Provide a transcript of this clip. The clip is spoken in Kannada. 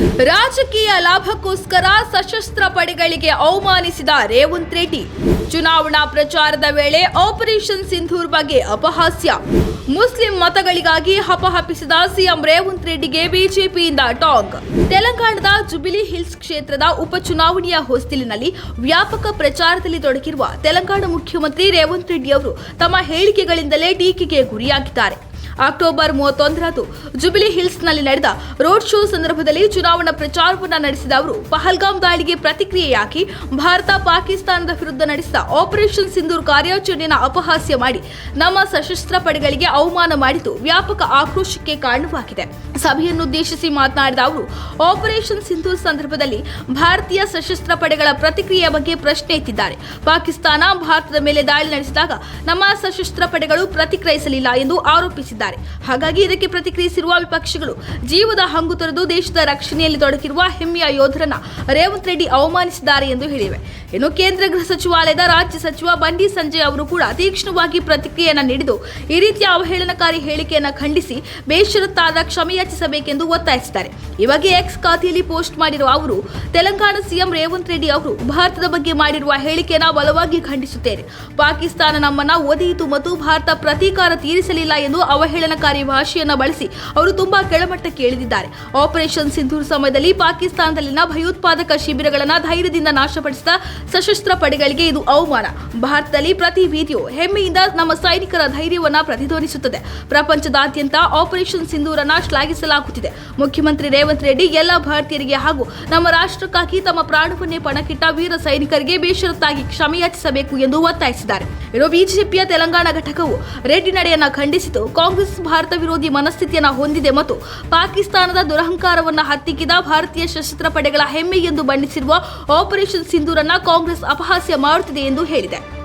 ರಾಜಕೀಯ ಲಾಭಕ್ಕೋಸ್ಕರ ಸಶಸ್ತ್ರ ಪಡೆಗಳಿಗೆ ಅವಮಾನಿಸಿದ ರೇವಂತ್ ರೆಡ್ಡಿ. ಚುನಾವಣಾ ಪ್ರಚಾರದ ವೇಳೆ ಆಪರೇಷನ್ ಸಿಂಧೂರ್ ಬಗ್ಗೆ ಅಪಹಾಸ್ಯ. ಮುಸ್ಲಿಂ ಮತಗಳಿಗಾಗಿ ಹಪಹಪಿಸಿದ ಸಿಎಂ ರೇವಂತ್ ರೆಡ್ಡಿಗೆ ಬಿಜೆಪಿಯಿಂದ ಟಾಂಗ್. ತೆಲಂಗಾಣದ ಜುಬಿಲಿ ಹಿಲ್ಸ್ ಕ್ಷೇತ್ರದ ಉಪಚುನಾವಣೆಯ ಹೊಸ್ತಿಲಿನಲ್ಲಿ ವ್ಯಾಪಕ ಪ್ರಚಾರದಲ್ಲಿ ತೊಡಗಿರುವ ತೆಲಂಗಾಣ ಮುಖ್ಯಮಂತ್ರಿ ರೇವಂತ್ ರೆಡ್ಡಿ ಅವರು ತಮ್ಮ ಹೇಳಿಕೆಗಳಿಂದಲೇ ಟೀಕೆಗೆ ಗುರಿಯಾಗಿದ್ದಾರೆ. ಅಕ್ಟೋಬರ್ ಮೂವತ್ತೊಂದರಂದು ಜುಬಿಲಿ ಹಿಲ್ಸ್ನಲ್ಲಿ ನಡೆದ ರೋಡ್ ಶೋ ಸಂದರ್ಭದಲ್ಲಿ ಚುನಾವಣಾ ಪ್ರಚಾರವನ್ನು ನಡೆಸಿದ ಅವರು, ಪಹಲ್ಗಾಮ್ ದಾಳಿಗೆ ಪ್ರತಿಕ್ರಿಯೆಯಾಗಿ ಭಾರತ ಪಾಕಿಸ್ತಾನದ ವಿರುದ್ಧ ನಡೆಸಿದ ಆಪರೇಷನ್ ಸಿಂಧೂರ್ ಕಾರ್ಯಾಚರಣೆಯನ್ನು ಅಪಹಾಸ್ಯ ಮಾಡಿ ನಮ್ಮ ಸಶಸ್ತ್ರ ಪಡೆಗಳಿಗೆ ಅವಮಾನ ಮಾಡಿದ್ದು ವ್ಯಾಪಕ ಆಕ್ರೋಶಕ್ಕೆ ಕಾರಣವಾಗಿದೆ. ಸಭೆಯನ್ನುದ್ದೇಶಿಸಿ ಮಾತನಾಡಿದ ಅವರು, ಆಪರೇಷನ್ ಸಿಂಧೂರ್ ಸಂದರ್ಭದಲ್ಲಿ ಭಾರತೀಯ ಸಶಸ್ತ್ರ ಪಡೆಗಳ ಪ್ರತಿಕ್ರಿಯೆಯ ಬಗ್ಗೆ ಪ್ರಶ್ನೆ ಎತ್ತಿದ್ದಾರೆ. ಪಾಕಿಸ್ತಾನ ಭಾರತದ ಮೇಲೆ ದಾಳಿ ನಡೆಸಿದಾಗ ನಮ್ಮ ಸಶಸ್ತ್ರ ಪಡೆಗಳು ಪ್ರತಿಕ್ರಿಯಿಸಲಿಲ್ಲ ಎಂದು ಆರೋಪಿಸಿದ್ದಾರೆ. ಹಾಗಾಗಿ ಇದಕ್ಕೆ ಪ್ರತಿಕ್ರಿಯಿಸಿರುವ ವಿಪಕ್ಷಗಳು, ಜೀವದ ಹಂಗು ತೊರೆದು ದೇಶದ ರಕ್ಷಣೆಯಲ್ಲಿ ತೊಡಗಿರುವ ಹೆಮ್ಮೆಯ ಯೋಧರನ್ನ ರೇವಂತ್ ರೆಡ್ಡಿ ಅವಮಾನಿಸಿದ್ದಾರೆ ಎಂದು ಹೇಳಿವೆ. ಇನ್ನು ಕೇಂದ್ರ ಗೃಹ ಸಚಿವಾಲಯದ ರಾಜ್ಯ ಸಚಿವ ಬಂಡಿ ಸಂಜಯ್ ಅವರು ಕೂಡ ತೀಕ್ಷ್ಣವಾಗಿ ಪ್ರತಿಕ್ರಿಯೆಯನ್ನ ನೀಡಿದ್ದು, ಈ ರೀತಿಯ ಅವಹೇಳನಕಾರಿ ಹೇಳಿಕೆಯನ್ನು ಖಂಡಿಸಿ ಬೇಷರತ್ತಾದ ಕ್ಷಮೆಯಾಚಿಸಬೇಕೆಂದು ಒತ್ತಾಯಿಸಿದ್ದಾರೆ. ಈ ಬಗ್ಗೆ ಎಕ್ಸ್ ಖಾತೆಯಲ್ಲಿ ಪೋಸ್ಟ್ ಮಾಡಿರುವ ಅವರು, ತೆಲಂಗಾಣ ಸಿಎಂ ರೇವಂತ್ ರೆಡ್ಡಿ ಅವರು ಭಾರತದ ಬಗ್ಗೆ ಮಾಡಿರುವ ಹೇಳಿಕೆಯನ್ನು ಬಲವಾಗಿ ಖಂಡಿಸುತ್ತೇನೆ. ಪಾಕಿಸ್ತಾನ ನಮ್ಮನ್ನ ಒದೆಯಿತು ಮತ್ತು ಭಾರತ ಪ್ರತೀಕಾರ ತೀರಿಸಲಿಲ್ಲ ಎಂದು ಅವಹೇಳನಕಾರಿ ಭಾಷೆಯನ್ನು ಬಳಸಿ ಅವರು ತುಂಬಾ ಕೆಳಮಟ್ಟಕ್ಕೆ ಇಳಿದಿದ್ದಾರೆ. ಆಪರೇಷನ್ ಸಿಂಧೂರ್ ಸಮಯದಲ್ಲಿ ಪಾಕಿಸ್ತಾನದಲ್ಲಿನ ಭಯೋತ್ಪಾದಕ ಶಿಬಿರಗಳನ್ನು ಧೈರ್ಯದಿಂದ ನಾಶಪಡಿಸಿದ ಸಶಸ್ತ್ರ ಪಡೆಗಳಿಗೆ ಇದು ಅವಮಾನ. ಭಾರತದಲ್ಲಿ ಪ್ರತಿ ಬೀದಿಯು ಹೆಮ್ಮೆಯಿಂದ ನಮ್ಮ ಸೈನಿಕರ ಧೈರ್ಯವನ್ನ ಪ್ರತಿಧ್ವನಿಸುತ್ತದೆ. ಪ್ರಪಂಚದಾದ್ಯಂತ ಆಪರೇಷನ್ ಸಿಂಧೂರನ್ನ ಶ್ಲಾಘಿಸಲಾಗುತ್ತಿದೆ. ಮುಖ್ಯಮಂತ್ರಿ ರೇವಂತ್ ರೆಡ್ಡಿ ಎಲ್ಲ ಭಾರತೀಯರಿಗೆ ಹಾಗೂ ನಮ್ಮ ರಾಷ್ಟ್ರಕ್ಕಾಗಿ ತಮ್ಮ ಪ್ರಾಣವನ್ನೇ ಪಣಕ್ಕಿಟ್ಟ ವೀರ ಸೈನಿಕರಿಗೆ ಬೇಷರತ್ತಾಗಿ ಕ್ಷಮೆಯಾಚಿಸಬೇಕು ಎಂದು ಒತ್ತಾಯಿಸಿದ್ದಾರೆ. ಇರೋ ಬಿಜೆಪಿಯ ತೆಲಂಗಾಣ ಘಟಕವು ರೆಡ್ಡಿ ನಡೆಯನ್ನ ಖಂಡಿಸಿತು. ಕಾಂಗ್ರೆಸ್ ಭಾರತ ವಿರೋಧಿ ಮನಸ್ಥಿತಿಯನ್ನ ಹೊಂದಿದೆ ಮತ್ತು ಪಾಕಿಸ್ತಾನದ ದುರಹಂಕಾರವನ್ನ ಹತ್ತಿಕ್ಕಿದ ಭಾರತೀಯ ಸಶಸ್ತ್ರ ಪಡೆಗಳ ಹೆಮ್ಮೆ ಎಂದು ಬಣ್ಣಿಸಿರುವ ಆಪರೇಷನ್ ಸಿಂಧೂರನ್ನ ಕಾಂಗ್ರೆಸ್ ಅಪಹಾಸ್ಯ ಮಾಡುತ್ತಿದೆ ಎಂದು ಹೇಳಿದೆ.